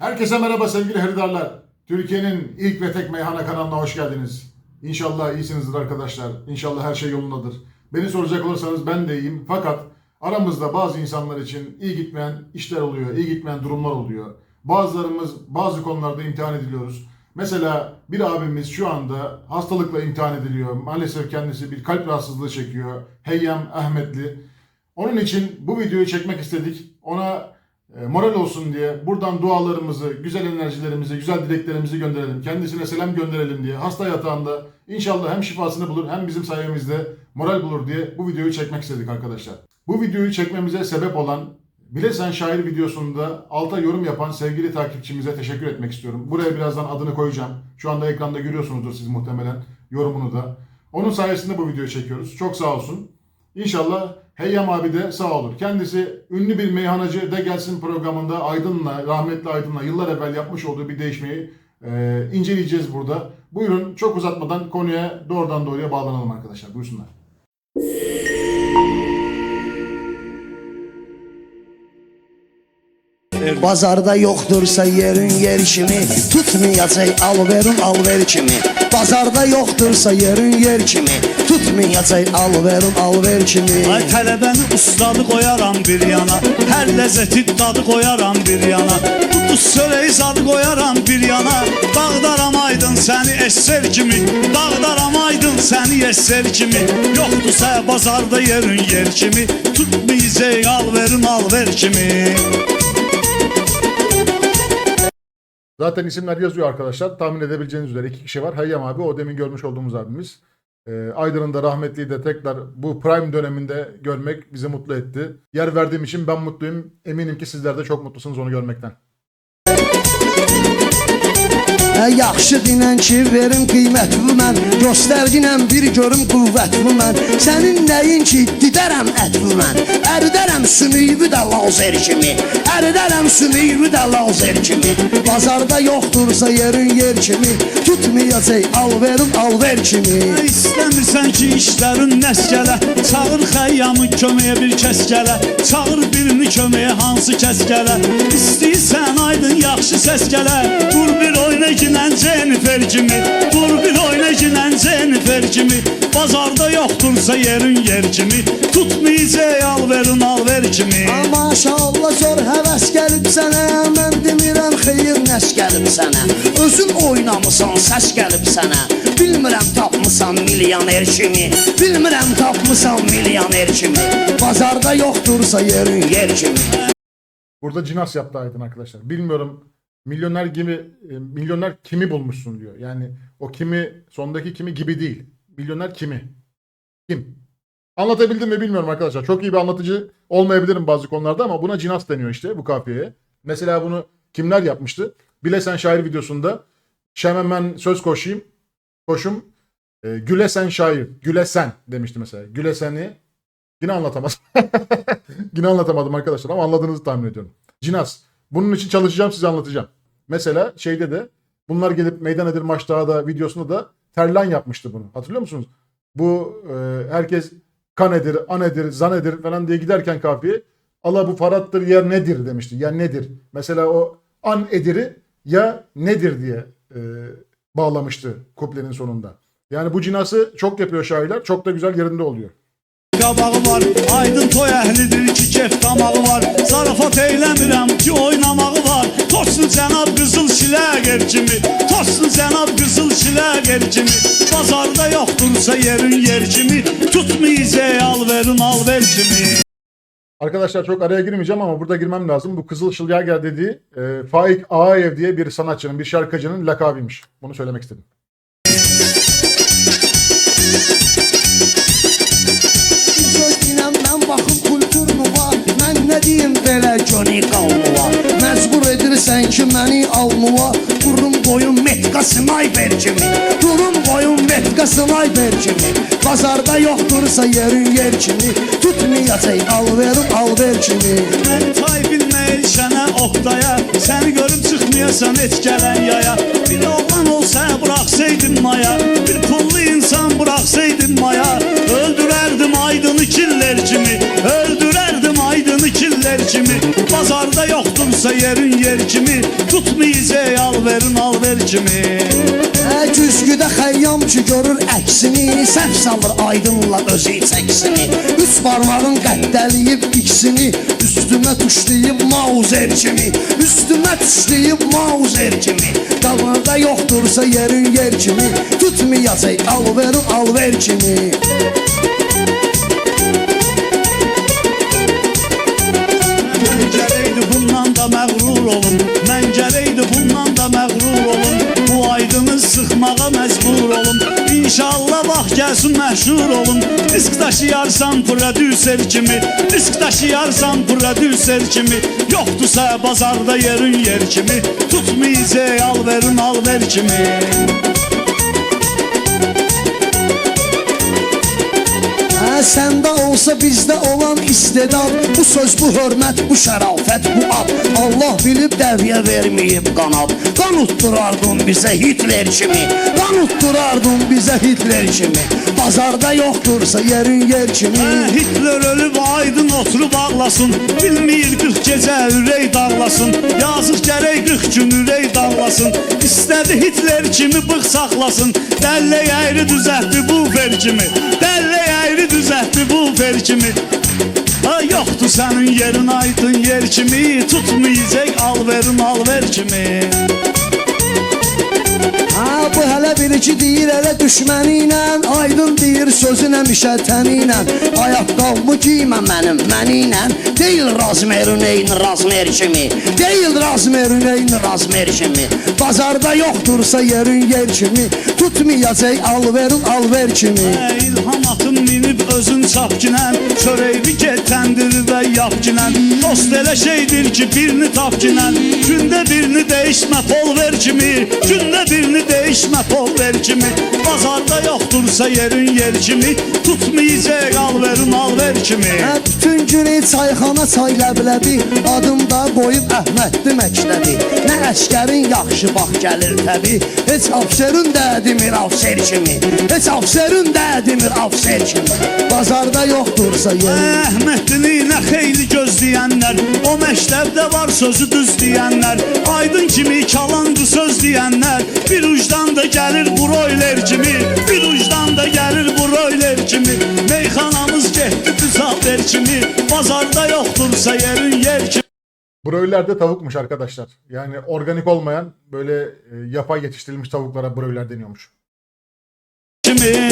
Herkese merhaba sevgili heridarlar. Türkiye'nin ilk ve tek meyhane kanalına hoş geldiniz. İnşallah iyisinizdir arkadaşlar. İnşallah her şey yolundadır. Beni soracak olursanız ben de iyiyim. Fakat aramızda bazı insanlar için iyi gitmeyen işler oluyor, iyi gitmeyen durumlar oluyor. Bazılarımız bazı konularda imtihan ediliyoruz. Mesela bir abimiz şu anda hastalıkla imtihan ediliyor. Maalesef kendisi bir kalp rahatsızlığı çekiyor. Heyyam Ahmetli. Onun için bu videoyu çekmek istedik. Ona moral olsun diye buradan dualarımızı, güzel enerjilerimizi, güzel dileklerimizi gönderelim. Kendisine selam gönderelim diye. Hasta yatağında inşallah hem şifasını bulur hem bizim sayemizde moral bulur diye bu videoyu çekmek istedik arkadaşlar. Bu videoyu çekmemize sebep olan Bile Sen Şair videosunda alta yorum yapan sevgili takipçimize teşekkür etmek istiyorum. Buraya birazdan adını koyacağım. Şu anda ekranda görüyorsunuzdur siz muhtemelen yorumunu da. Onun sayesinde bu videoyu çekiyoruz. Çok sağ olsun. İnşallah Heyyam abi de sağ olur. Kendisi ünlü bir meyhanacı de gelsin programında Aydın'la, rahmetli Aydın'la yıllar evvel yapmış olduğu bir değişmeyi e, inceleyeceğiz burada. Buyurun çok uzatmadan konuya doğrudan doğruya bağlanalım arkadaşlar. Buyursunlar. Bazarda yoxdursa yerin yer kimi? Tutmayacaq alverin alver kimi? Bazarda yoxdursa yerin yer kimi? Tutmayacaq alverin alver kimi? Ay tələbəni ustadı qoyaram bir yana. Hər ləzzəti dadı qoyaram bir yana. Tutuz söləyi zadı qoyaram bir yana. Dağdaram aydın səni esser kimi? Dağdaram aydın səni esser kimi? Yoxdursa bazarda yerin yer kimi? Tutmayacaq alverin alver kimi Zaten isimler yazıyor arkadaşlar. Tahmin edebileceğiniz üzere iki kişi var. Hayyam abi o demin görmüş olduğumuz abimiz. Ee, Aydın'ın da rahmetliyi de tekrar bu prime döneminde görmek bizi mutlu etti. Yer verdiğim için ben mutluyum. Eminim ki sizler de çok mutlusunuz onu görmekten. Hə yaxşı dinən ki verin qiymətli mən. Göstərginəm bir görüm qüvvətli mən. Sənin nəyin ki didərəm ətli mən. Əridərəm sümüyü də lazer kimi. Əridərəm sümüyü də lazer kimi. Bazarda yoxdursa yerin yer kimi. Tutmayacaq alverin alver kimi. İstəmirsən ki işlərin nəskələ Çağır xəyyamı köməyə bir kəs gələ Çağır birini köməyə hansı kəs gələ İstəyirsən aydın yaxşı səs gələ. Vur Yoxdursa yerin yer kimi Tutmayacaq alverin alver kimi Maşallah zor həvəs gəlib sənə Mən demirəm xeyir nəş gəlib sənə Özün oynamısan səs gəlib sənə Bilmirəm tapmısan milyoner kimi Bilmirəm tapmısan milyoner kimi Bazarda yoxdursa yerin yer kimi Burada cinas yaptı Aydın arkadaşlar. Bilmiyorum milyoner gibi e, milyoner kimi bulmuşsun diyor. Yani o kimi sondaki kimi gibi değil. Milyoner kimi? Kim? Anlatabildim mi bilmiyorum arkadaşlar. Çok iyi bir anlatıcı olmayabilirim bazı konularda ama buna cinas deniyor işte bu kafiyeye. Mesela bunu kimler yapmıştı? Bile Sen Şair videosunda Şememen söz koşayım. Koşum. E, Güle Sen Şair. Güle Sen demişti mesela. Güle Sen'i Yine anlatamadım. Yine anlatamadım arkadaşlar ama anladığınızı tahmin ediyorum. Cinas. Bunun için çalışacağım size anlatacağım. Mesela şeyde de bunlar gelip meydan edir maçta da videosunda da Terlan yapmıştı bunu. Hatırlıyor musunuz? Bu e, herkes kan edir, an edir, zan edir falan diye giderken kafiye Allah bu farattır ya nedir demişti. Ya nedir? Mesela o an ediri ya nedir diye e, bağlamıştı kuplenin sonunda. Yani bu cinası çok yapıyor şairler. Çok da güzel yerinde oluyor. Qabağı var. Aydın toy əhlidir ki kef damağı var. Zarafat eyləmirəm ki oynamağı var. Tosun cənab qızıl şiləqer kimi Tosun cənab qızıl şiləqer kimi Bazarda yoxdursa yerin yer kimi Tutmayacaq alverin alver kimi Arkadaşlar çok araya girmeyeceğim ama burada girmem lazım. Bu Kızıl Şılyager dediği e, Faik Ağayev diye bir sanatçının, bir şarkıcının lakabıymış. Bunu söylemek istedim. Deyim belə Johnny Qalnuva Məcbur edirsən ki məni alnuva Durum qoyun metka sniper kimi Durum qoyun metka sniper kimi Bazarda yoxdursa yerin yer kimi Tutmayacaq alverin alver kimi Mən tay bilməyil sənə oqdaya Səni görüb çıxmayasan heç gələn yaya. Bir oğlan olsa bıraxsaydın maya Bir pullu insan bıraxsaydın maya Bazarda yoxdursa yerin yer kimi Tutmayacaq alverin alver kimi Ə, Güzgüdə xəyyam ki görür əksini Səhv salır aydınla özü çəksini. Üç barmağın qəddəliyib ikisini Üstümə tuşlayıb mauzer kimi Üstümə tuşlayıb mauzer kimi Qalmada yoxdursa yerin yer kimi Tutmayacaq alverin alver kimi Mən Gəlsin məşhur olum Disk daşıyarsan prodüser kimi. Disk daşıyarsan prodüser kimi. Yoxdursa bazarda yerin yer kimi. Tutmayacaq alverin alver kimi Səndə olsa bizdə olan istedad. Bu söz, bu hörmət, bu şərafət, bu ad. Allah bilib dəvyə verməyib qanad Qan utturardın bizə Hitler kimi Qan utturardın bizə Hitler kimi Bazarda yoxdursa yerin yer kimi Hə, Hitler ölüb aydın oturub ağlasın. Bilmir 40 gecə ürək dağlasın. Yazıq gərək 40 gün ürək dağlasın. İstədi Hitler kimi bıq saxlasın Dəllə əyri düzəltdi bu fer kimi Dəllə düzəltdi bu fer kimi Ha, yoxdur sənin yerin aydın yer kimi. Tutmayacaq alverin alver kimi. Ha, bu hələ bir iki deyir elə düşməni ilə Aydın deyir sözün həmişə təni ilə Ayaqqabımı giymə mənim məni ilə Deyil razmerin eyni razmer kimi. Deyil razmerin eyni razmer kimi. Bazarda yoxdursa yerin yer kimi Tutmayacaq alverin alver kimi. İlham atım minib özün çapkinən Çörəyvi get təndir və yapkinən Dost elə şeydir ki birini tapkinən Gündə birini değişmə pol ver kimi. Gündə birini değişmə pol ver kimi. Bazarda yoxdursa yerin yer kimi. Tutmayacaq al verin al ver kimi. Hə, günü çayxana çay ləbləbi Adımda qoyub Əhməddi məktəbi Nə əşkərin yaxşı bax gəlir təbi. Heç afşerin də demir afşer kimi. Heç afşerin də demir afşer kimi. Bazarda yoxdursa yerin Əhmədini nə xeyli gözləyənlər O məktəbdə var sözü düz deyənlər. Aydın kimi kalandı söz deyənlər Bir ucdan da gəlir kimi kimi Bazarda yoxdursa yerin yer kimi Broiler de tavukmuş arkadaşlar. Yani organik olmayan böyle e, yapay yetiştirilmiş tavuklara broiler deniyormuş. kimi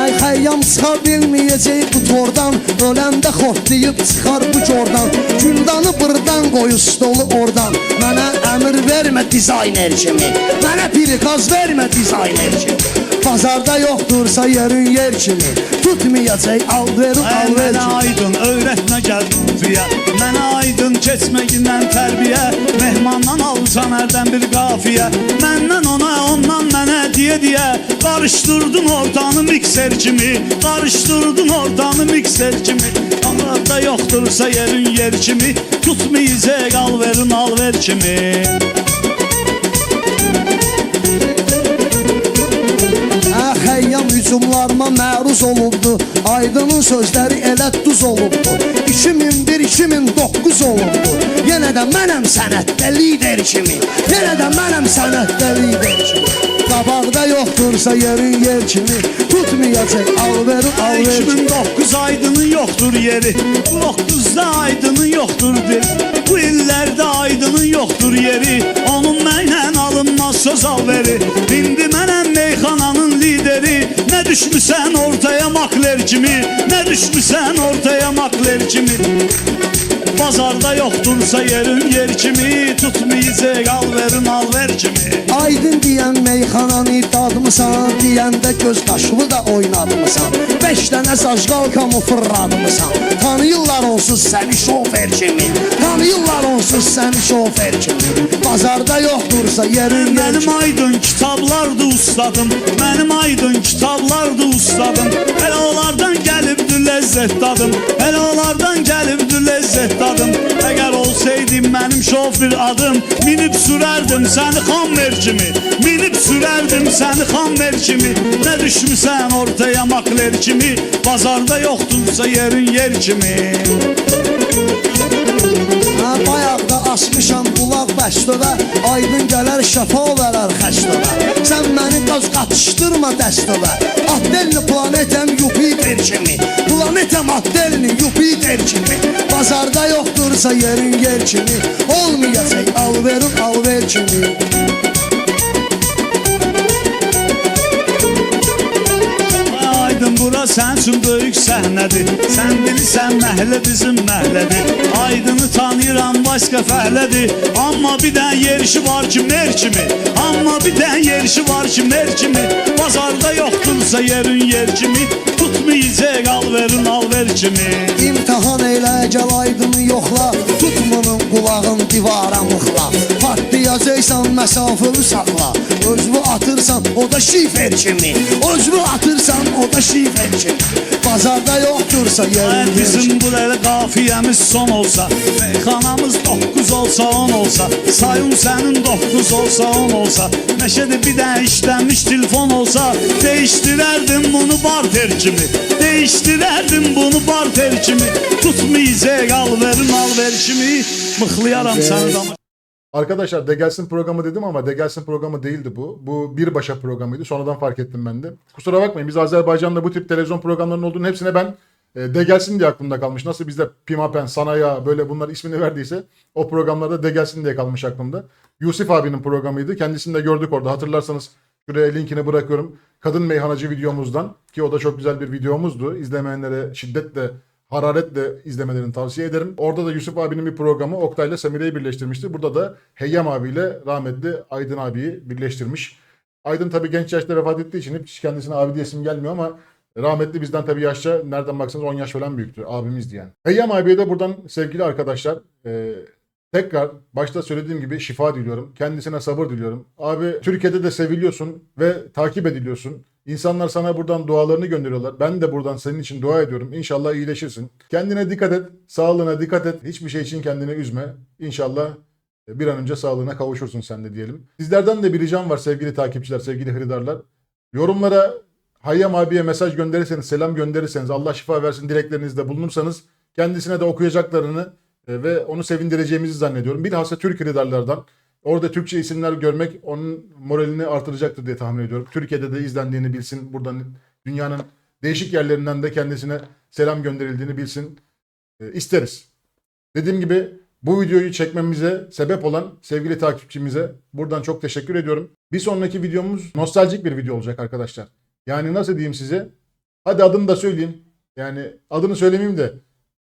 Ay xəyyam çıxa bilməyəcək bu tordan Öləndə xortlayıb çıxar bu cordan Güldanı burdan qoyu stolu oradan Mənə əmr vermə dizayner kimi Mənə prikaz vermə dizayner kimi Bazarda yoxdursa yerin yer kimi Tutmayacaq al verin al ver Mənə aydın öyrətmə gəl fiyə Mənə aydın keçməyindən tərbiyə Mehmandan alsan hərdən bir qafiyə Məndən ona ondan mənə deyə deyə Qarışdırdın ortanı mikser kimi Qarışdırdın ortanı mikser kimi Anlarda yoxdursa yerin yer kimi Tutmayacaq al verin al ver kimi xəyyam hücumlarıma məruz olubdu Aydının sözləri elə duz olubdu 2001-2009 olubdu Yenə də mənəm sənətdə lider kimi. Yenə də mənəm sənətdə lider kimi. Qabaqda yoxdursa yerin yer kimi. Tutmayacaq alverin alver kimi 2009 aydının yoxdur yeri. 9-da aydının yoxdur deri Bu illərdə aydının yoxdur yeri. Onun mənlə alınmaz söz alveri İndi mənəm meyxananın lideri düşmüsən ortaya makler kimi Nə düşmüsən ortaya makler kimi Bazarda yoxdursa yerin yer kimi Tutmayacaq alverin alver kimi Aydın deyən meyxananı dadmısan Deyəndə göz qaşığı da oynadmısan Beş dənə sajqalkamı fırladmısan Tanıyırlar onsuz səni şofer kimi. Tanıyırlar onsuz səni şofer kimi. Bazarda yoxdursa yerin kimi aydın kitablardı ustadım Mənim aydın kitablardı ustadım Hələ onlardan gəlibdi ləzzət dadım şoför adım Minip sürerdim seni kan vercimi Minip sürerdim seni kan vercimi Ne düşmüsen ortaya makler kimi Pazarda yoktunsa yerin yer kimi. Açmışam qulaq bəşdövə Aydın gələr şəfa verər xəstəvə Sən məni qaz qatışdırma dəstəvə Addelni planetəm Yupiter kimi Planetəm Addelni Yupiter kimi Bazarda yoxdursa yerin yer kimi Olmayacaq alverin alver kimi. Aydın bura üçün böyük səhnədir Sən bilirsən məhlə bizim məhlədir tanıyıram başqa fəhlədir Amma bir dən yerişi var ki mer kimi? Amma bir dən yerişi var ki mer kimi? Bazarda yoxdursa yerin yer kimi? Tutmayacaq alverin alver kimi? İmtahan elə gəl aydını yoxla. Tutmunun qulağın divara mıxla Partlayacaqsan məsafəni saxla Özünü atırsan o da şifer kimi Özünü atırsan o da şifer kimi Bazarda yoxdursa Ay, yerin yer kimi Bizim buraya qafiyəmiz son olsa Meyxanamız 9 olsa 10 olsa Sayın sənin 9 olsa 10 olsa Məşədə bir dənə işlənmiş telefon olsa Değişdirərdim bunu barter kimi Değişdirərdim bunu barter kimi Tutmayacaq alverin alver kimi Mıxlayaram səni dama Arkadaşlar De Gelsin programı dedim ama De Gelsin programı değildi bu. Bu bir başa programıydı. Sonradan fark ettim ben de. Kusura bakmayın biz Azerbaycan'da bu tip televizyon programlarının olduğunu hepsine ben e, De Gelsin diye aklımda kalmış. Nasıl bizde Pimapen, Sanaya böyle bunlar ismini verdiyse o programlarda De Gelsin diye kalmış aklımda. Yusuf abinin programıydı. Kendisini de gördük orada. Hatırlarsanız şuraya linkini bırakıyorum. Kadın meyhanacı videomuzdan ki o da çok güzel bir videomuzdu. İzlemeyenlere şiddetle hararetle izlemelerini tavsiye ederim. Orada da Yusuf abinin bir programı Oktay'la Semire'yi birleştirmişti. Burada da Heyyam abiyle rahmetli Aydın abiyi birleştirmiş. Aydın tabii genç yaşta vefat ettiği için hiç kendisine abi diye isim gelmiyor ama rahmetli bizden tabii yaşça nereden baksanız 10 yaş falan büyüktü. Abimizdi yani. Heyyam abiye de buradan sevgili arkadaşlar e, tekrar başta söylediğim gibi şifa diliyorum. Kendisine sabır diliyorum. Abi Türkiye'de de seviliyorsun ve takip ediliyorsun. İnsanlar sana buradan dualarını gönderiyorlar. Ben de buradan senin için dua ediyorum. İnşallah iyileşirsin. Kendine dikkat et. Sağlığına dikkat et. Hiçbir şey için kendini üzme. İnşallah bir an önce sağlığına kavuşursun sen de diyelim. Sizlerden de bir ricam var sevgili takipçiler, sevgili hridarlar. Yorumlara Hayyam abiye mesaj gönderirseniz, selam gönderirseniz, Allah şifa versin dileklerinizde bulunursanız kendisine de okuyacaklarını e, ve onu sevindireceğimizi zannediyorum. Bilhassa Türk hridarlardan orada Türkçe isimler görmek onun moralini artıracaktır diye tahmin ediyorum. Türkiye'de de izlendiğini bilsin. Buradan dünyanın değişik yerlerinden de kendisine selam gönderildiğini bilsin. E, isteriz. Dediğim gibi bu videoyu çekmemize sebep olan sevgili takipçimize buradan çok teşekkür ediyorum. Bir sonraki videomuz nostaljik bir video olacak arkadaşlar. Yani nasıl diyeyim size? Hadi adını da söyleyeyim. Yani adını söylemeyeyim de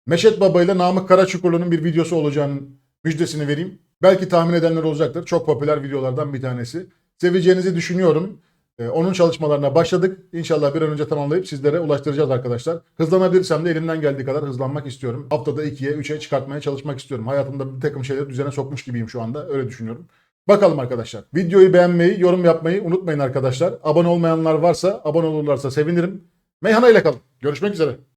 Meşet Baba ile Namık Karaçukurlu'nun bir videosu olacağının müjdesini vereyim. Belki tahmin edenler olacaktır. Çok popüler videolardan bir tanesi. Seveceğinizi düşünüyorum. Ee, onun çalışmalarına başladık. İnşallah bir an önce tamamlayıp sizlere ulaştıracağız arkadaşlar. Hızlanabilirsem de elimden geldiği kadar hızlanmak istiyorum. Haftada 2'ye 3'e çıkartmaya çalışmak istiyorum. Hayatımda bir takım şeyleri düzene sokmuş gibiyim şu anda. Öyle düşünüyorum. Bakalım arkadaşlar. Videoyu beğenmeyi, yorum yapmayı unutmayın arkadaşlar. Abone olmayanlar varsa abone olurlarsa sevinirim. Meyhana ile kalın. Görüşmek üzere.